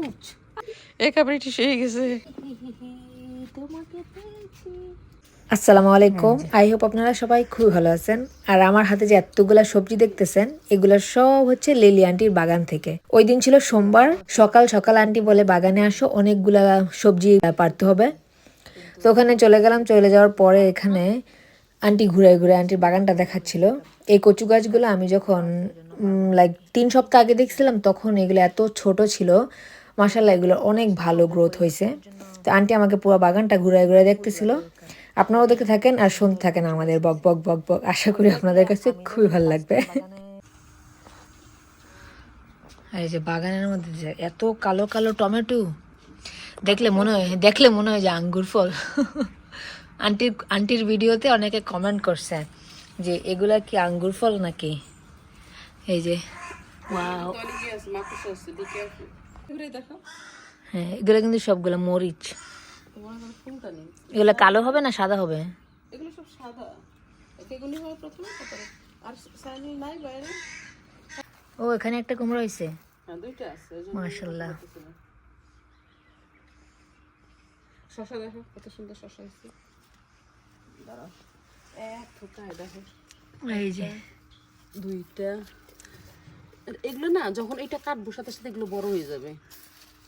Ouch একা British হয়ে গেছে। তোমাকে পেয়েছি আসসালামু আলাইকুম। আই হোপ আপনারা সবাই খুব ভালো আছেন। আর আমার হাতে যে এতগুলা সবজি দেখতেছেন এগুলা সব হচ্ছে লিলি আন্টির বাগান থেকে। ওই দিন ছিল সোমবার। সকাল সকাল আন্টি বলে বাগানে আসো অনেকগুলা সবজি পারতে হবে। তো ওখানে চলে গেলাম। চলে যাওয়ার পরে এখানে আন্টি ঘুরে ঘুরে আন্টির বাগানটা দেখাচ্ছিল। এই কচু গাছগুলো আমি যখন লাইক তিন সপ্তাহ আগে দেখছিলাম তখন এগুলো এত ছোট ছিল। মাসাল্লাহ এগুলো অনেক ভালো গ্রোথ হয়েছে তো আন্টি আমাকে পুরো বাগানটা ঘুরে ঘুরে দেখতেছিল। আপনারাও দেখতে থাকেন আর শুনতে থাকেন আমাদের বক বক বক বক। আশা করি আপনাদের কাছে খুবই ভালো লাগবে। আর এই যে বাগানের মধ্যে যে এত কালো কালো টমেটো দেখলে মনে হয় দেখলে মনে হয় যে আঙ্গুর ফল। আন্টির আন্টির ভিডিওতে অনেকে কমেন্ট করছে যে এগুলা কি আঙ্গুর ফল নাকি? এই যে ওয়াও দেখো। হ্যাঁ এগুলো কিন্তু সবগুলো মরিচ। এগুলো কালো হবে না সাদা হবে? এগুলো সব সাদা। এগুলি প্রথমে তারপরে আর সাইনি নাই বাইরে। ও এখানে একটা কুমড়ো হয়েছে? হ্যাঁ দুইটা আছে মাশাল্লাহ শশা দেখো কত সুন্দর শশা হয়েছে। দাঁড়াও। এক থোকায় দেখো। এই যে। দুইটা। এগুলো না যখন এটা কাটবো সাথে সাথে এগুলো বড় হয়ে যাবে।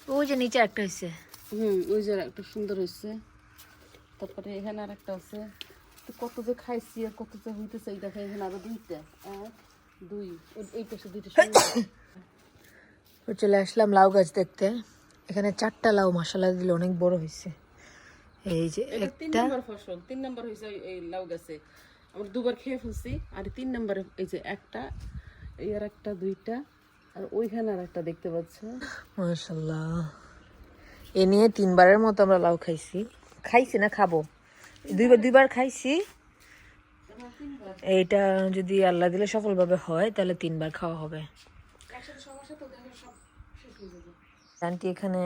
ওই যে নিচে একটা হয়েছে হুম ওই যে একটা সুন্দর হয়েছে তারপরে এখানে আর একটা আছে। তো কত যে খাইছি আর কত যে হইতেছে এই দেখো এখানে আরও দুইটা। এক দুই ওই- এই পাশে দুইটা চলে আসলাম লাউ গাছ দেখতে। এখানে চারটা লাউ মশলা দিলে অনেক বড় হয়েছে এই যে তিন একটা নম্বর ফসল তিন নম্বর হয়েছে এই লাউ গাছে। আমরা দুবার খেয়ে ফেলছি আর তিন নম্বরে এই যে একটা এই আর একটা, দুইটা, আর ওইখানে আর একটা দেখতে পাচ্ছ। মাশাল্লাহ এ নিয়ে তিনবারের মতো আমরা লাউ খাইছি। খাইছি না, খাব। দুইবার দুইবার খাইছি। এইটা যদি আল্লাহ দিলে সফলভাবে হয়, তাহলে তিনবার খাওয়া হবে। আন্টি এখানে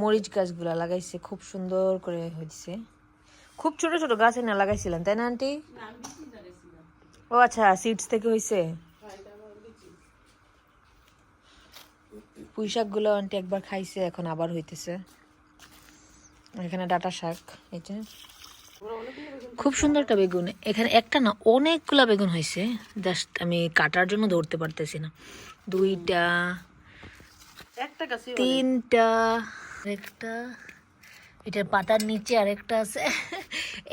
মরিচ গাছগুলা লাগাইছে, খুব সুন্দর করে হয়েছে খুব ছোট ছোট গাছ না লাগাইছিলেন তাই না আন্টি? ও আচ্ছা সিডস থেকে হয়েছে পুঁই শাকগুলো আন্টি একবার খাইছে এখন আবার হইতেছে। এখানে ডাটা শাক এই যে। খুব সুন্দর একটা বেগুন। এখানে একটা না অনেকগুলা বেগুন হয়েছে জাস্ট আমি কাটার জন্য ধরতে পারতেছি না। দুইটা একটা তিনটা একটা এটার পাতার নিচে আরেকটা আছে।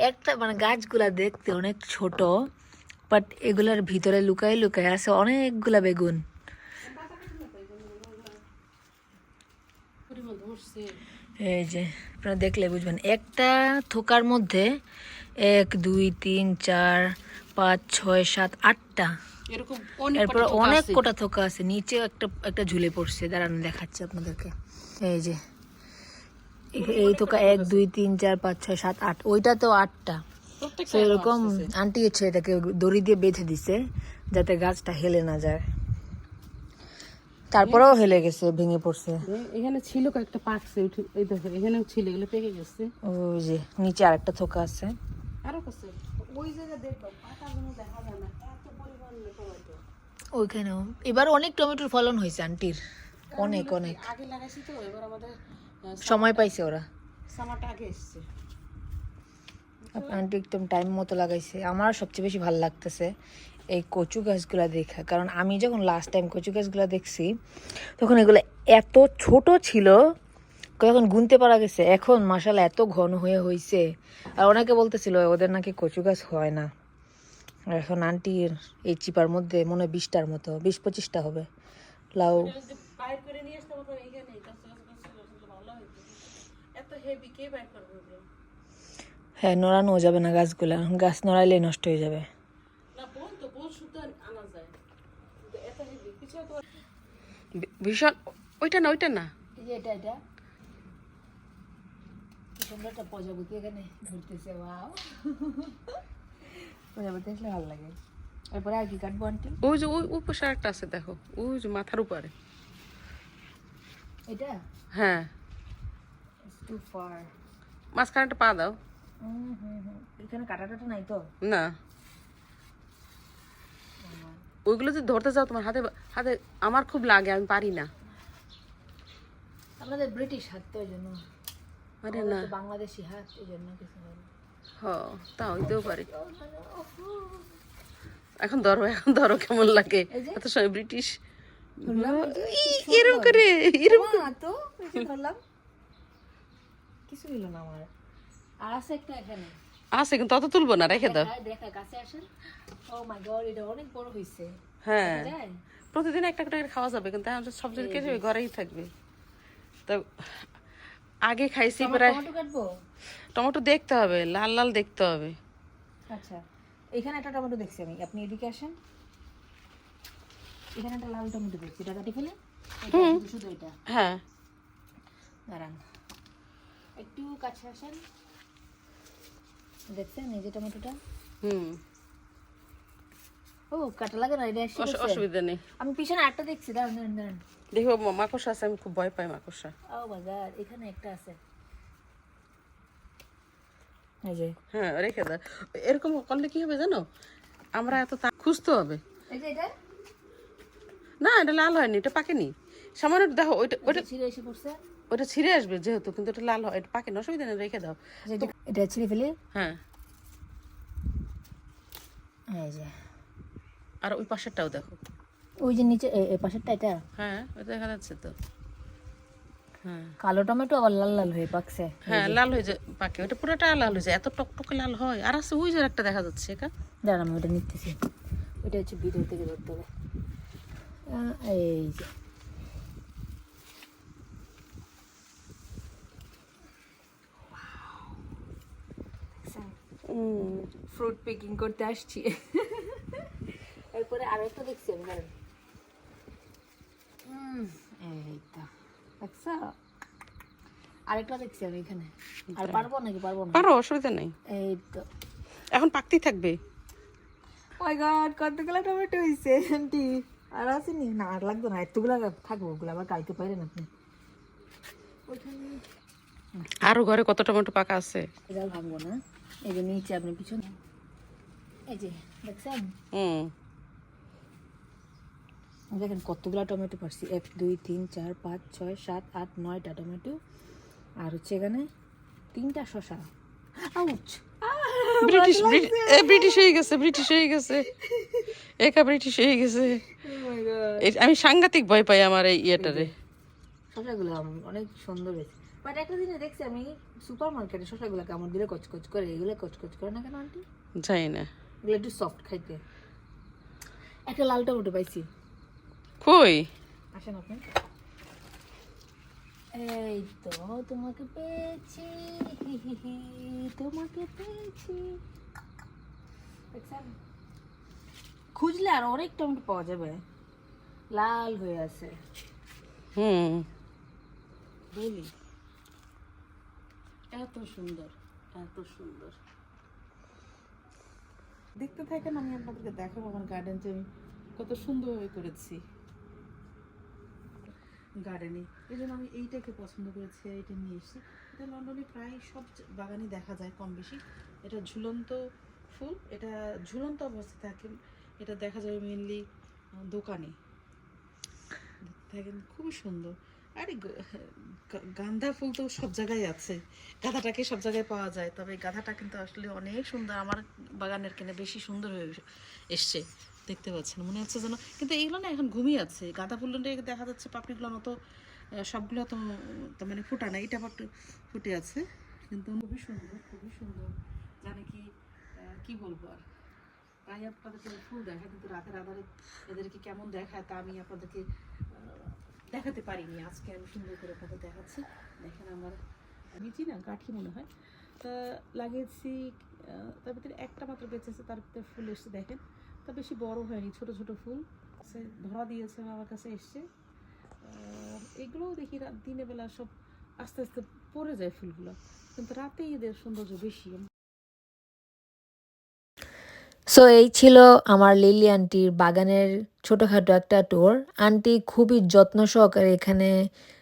একটা মানে গাছগুলা দেখতে অনেক ছোট বাট এগুলার ভিতরে লুকায় লুকাই আছে অনেকগুলা বেগুন পরিমাণ ধরছে এই যে আপনারা দেখলে বুঝবেন। একটা থোকার মধ্যে এক দুই তিন চার পাঁচ ছয় সাত আটটা। এরপর অনেক। কোটা থোকা আছে। নিচে একটা একটা ঝুলে পড়ছে। দাঁড়ান দেখাচ্ছি আপনাদেরকে। এই যে এই- থোকা এক দুই তিন চার পাঁচ ছয় সাত আট। ওইটা তো আটটা তো এরকম আন্টি হচ্ছে এটাকে দড়ি দিয়ে বেঁধে দিছে যাতে গাছটা হেলে না যায়। তারপরেও হেলে গেছে ভেঙে পড়ছে। এখানে ছিল কয়েকটা পাকছে উঠে- এই দেখো এখানেও ছিল এগুলো পেকে গেছে। ওই যে নিচে আরেকটা থোকা আছে। আরও কাছে। ওই জায়গা দেখো পাতাগুলো দেখা যায় না এত পরিমাণে টমেটো। ওইখানেও। এবার অনেক টমেটোর ফলন হয়েছে আন্টির। অনেক অনেক। আগে লাগাইছি তো এবার আমাদের সময় পাইছে ওরা। সামারটা আগে এসছে। আন্টি একদম টাইম মতো লাগাইছে। আমার সবচেয়ে বেশি ভালো লাগতেছে এই কচু গাছগুলা দেখা। কারণ আমি যখন লাস্ট টাইম কচু গাছগুলা দেখছি, তখন এগুলো এত ছোট ছিল যখন গুনতে পারা গেছে। এখন মাসাল এত ঘন হয়ে হয়েছে আর অনেকে বলতেছিল, ওদের নাকি কচু গাছ হয় না। এখন আন্টির এই চিপার মধ্যে মনে হয় বিশটার মতো, বিশ পঁচিশটা হবে। লাউ। হেভি কে বাইর করবে? হ্যাঁ নড়ানো যাবে না গাছগুলা। গাছ নড়াইলে নষ্ট হয়ে যাবে। ভীষণ ওইটা না ওইটা না? এটা এটা। সুন্দর একটা প্রজাপতি এখানে ঘুরতেছে ওয়াও। প্রজাপতি আসলে ভালো লাগে। এরপরে আর কি কাটবো আন্টি? ওই যে ওই একটা আছে দেখো। ওই যে মাথার উপরে। এটা? হ্যাঁ। টু ফার মাঝখানেটা পা দাও। এখানে কাটা টাটা নাই তো? না। ওইগুলো যদি ধরতে যাও তোমার হাতে হাতে আমার খুব লাগে আমি পারি না। আপনাদের ব্রিটিশ হাত তো ওই জন্য। আরে না। বাংলাদেশি হাত এই জন্য কিছু হ তা হইতেও পারে। এখন ধরো এখন ধরো কেমন লাগে। এত সময় ব্রিটিশ ই, করে এরম না তো ধরলাম। কিছু হইল না আমার। আর আছে একটা এখানে। আছে কিন্তু অত তুলবো না রেখে দাও। দেখা কাছে আসেন। ও মাই গড এটা অনেক বড় হইছে। হ্যাঁ। প্রতিদিন একটা করে খাওয়া যাবে কিন্তু এখন সব জিনিস কেটে ঘরেই থাকবে। তো আগে খাইছি প্রায় টমেটো কাটবো? টমেটো দেখতে হবে লাল লাল দেখতে হবে। আচ্ছা এখানে একটা টমেটো দেখছি আমি। আপনি এদিকে আসেন। এখানে একটা লাল টমেটো দেখছি। এটা কাটি ফেলে? শুধু এটা? হ্যাঁ। দাঁড়ান। একটু কাছে আসেন। দেখছেন? এই যে টমেটোটা? হুম। ও কাটা লাগে না? এটা অসুবিধা নেই। আমি পিছনে একটা দেখছি দাঁড়ান দাঁড়ান দাঁড়ান। দেখো মাকড়সা আছে আমি খুব ভয় পাই মাকড়সা। ও বাজার এখানে একটা আছে। এই যে। হ্যাঁ রেখে দাও। এরকম করলে কি হবে জানো? আমরা এত তা- খুঁজতে হবে। এই যে এটা? না এটা লাল হয়নি এটা পাকেনি। সামান্য দেখো ওইটা ওইটা ছিঁড়ে এসে পড়ছে। ওইটা ছিঁড়ে আসবে যেহেতু কিন্তু এটা লাল হয়। এটা পাকে না অসুবিধা নেই রেখে দাও। এটা এটা ছিঁড়ে ফেলে? হ্যাঁ। এই যে। আর ওই পাশেরটাও দেখো। ওই যে নিচে এই পাশেরটা এটা? হ্যাঁ ওটা দেখা যাচ্ছে তো। হ্যাঁ। কালো টমেটো আবার লাল লাল হয়ে পাকছে। হ্যাঁ লাল হয়ে যায় পাকে। ওটা পুরোটা লাল হয়ে যায়। এত টকটকে লাল হয়। আর আছে ওই যে একটা দেখা যাচ্ছে একা। দাঁড়ান আমি ওটা নিতেছি। ওইটা হচ্ছে ভিতর থেকে ধরতে হবে। এই যে। ফ্রুট পিকিং করতে আসছি। এরপরে আরও একটা দেখছি আমি দাঁড়ান দেখছ? আরেকটা দেখছি আমি এখানে। আর পারব নাকি? পারব না? পারো অসুবিধা নেই। এই তো। এখন পাকতেই থাকবে। মাই গড কতগুলো টমেটো হয়েছে আন্টি আর আসেনি না? আর লাগবে না এতগুলো থাকব ওগুলো আবার কালকে পাইলেন আপনি। ওইখানে আরও ঘরে কত টমেটো পাকা আছে? এটা ভাঙবো না। এই যে নিচে আপনি পিছনে এই যে দেখছেন? হুম। দেখেন কতগুলো টমেটো পারছি। এক দুই তিন চার পাঁচ ছয় সাত আট নয়টা টমেটো। আর হচ্ছে এখানে তিনটা শশা আউচ! ব্রিটিশ এ, ব্রিটিশ হয়ে গেছে ব্রিটিশ হয়ে গেছে। একা ব্রিটিশ হয়ে গেছে। আমি সাংঘাতিক ভয় পাই আমার এই ইয়েটারে। শশাগুলো অনেক সুন্দর হয়েছে। বাট একটা দিনে দেখছি আমি সুপার মার্কেটে শশাগুলো কেমন দিলে কচকচ করে এগুলো কচকচ করে না কেন আন্টি জানি না। এগুলো একটু সফট খাইতে। একটা লাল টমেটো পাইছি। কই? আসেন আপনি। এই তো তোমাকে পেয়েছি। তোমাকে পেয়েছি। খুঁজলে আর অনেক টমেটো পাওয়া যাবে। লাল হয়ে আছে। হুম। বলি এত সুন্দর এত সুন্দর। দেখতে থাকেন আমি আপনাদেরকে দেখাবো আমার গার্ডেন যে আমি কত সুন্দরভাবে করেছি। গার্ডেনে এই জন্য আমি এইটাকে পছন্দ করেছি আর এটা নিয়ে এসেছি। এটা লন্ডনে প্রায় সব বাগানই দেখা যায় কম বেশি। এটা ঝুলন্ত ফুল এটা ঝুলন্ত অবস্থায় থাকে। এটা দেখা যাবে মেনলি দোকানে। দেখতে থাকেন খুবই সুন্দর। আরে গাঁদা ফুল তো সব জায়গায় আছে। গাঁদাটাকে সব জায়গায় পাওয়া যায়, তবে গাঁদাটা কিন্তু আসলে অনেক সুন্দর, আমার বাগানের কেনে বেশি সুন্দর হয়ে এসছে, দেখতে পাচ্ছেন। মনে হচ্ছে যেন, কিন্তু এইগুলো না এখন ঘুমিয়ে আছে। গাঁদা ফুলটা দেখা যাচ্ছে পাপড়িগুলো মতো সবগুলো তো মানে ফুটা না, এটা একটু ফুটে আছে, কিন্তু খুবই সুন্দর খুবই সুন্দর। জানে কি কি বলব আর? তাই আপনাদেরকে ফুল দেখা, কিন্তু রাতের আধারে এদেরকে কেমন দেখায় তা আমি আপনাদেরকে দেখাতে পারিনি, আজকে আমি সুন্দর করে আপনাদের দেখাচ্ছি। দেখেন আমার নিচি না কাঠি মনে হয়। তা লাগিয়েছি তার ভিতরে একটা মাত্র বেঁচেছে তার ভিতরে ফুল এসছে, দেখেন। তা বেশি বড় হয়নি, ছোট ছোট ফুল। সে ধরা দিয়েছে আমার কাছে এসছে। এগুলোও দেখি দিনের বেলা সব আস্তে আস্তে পড়ে যায় ফুলগুলো। কিন্তু রাতেই এদের সৌন্দর্য বেশি। সো এই ছিল আমার লিলি আন্টির বাগানের ছোটোখাটো একটা ট্যুর আন্টি খুবই যত্ন সহকারে এখানে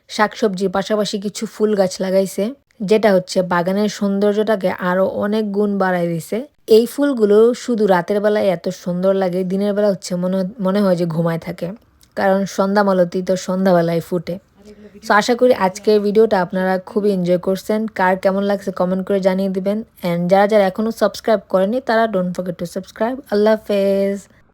শাকসবজির পাশাপাশি কিছু ফুল গাছ লাগাইছে, যেটা হচ্ছে বাগানের সৌন্দর্যটাকে আরও অনেক গুণ বাড়াই দিছে। এই ফুলগুলো শুধু রাতের বেলায় এত সুন্দর লাগে, দিনের বেলা হচ্ছে মনে মনে হয় যে ঘুমায় থাকে, কারণ সন্ধ্যা মালতি তো সন্ধ্যাবেলায় ফুটে। সো আশা করি আজকের ভিডিওটা আপনারা খুবই এনজয় করছেন। কার কেমন লাগছে কমেন্ট করে জানিয়ে দিবেন। অ্যান্ড যারা যারা এখনও সাবস্ক্রাইব করেনি তারা ডোন্ট ফরগেট টু সাবস্ক্রাইব আল্লাহ হাফেজ।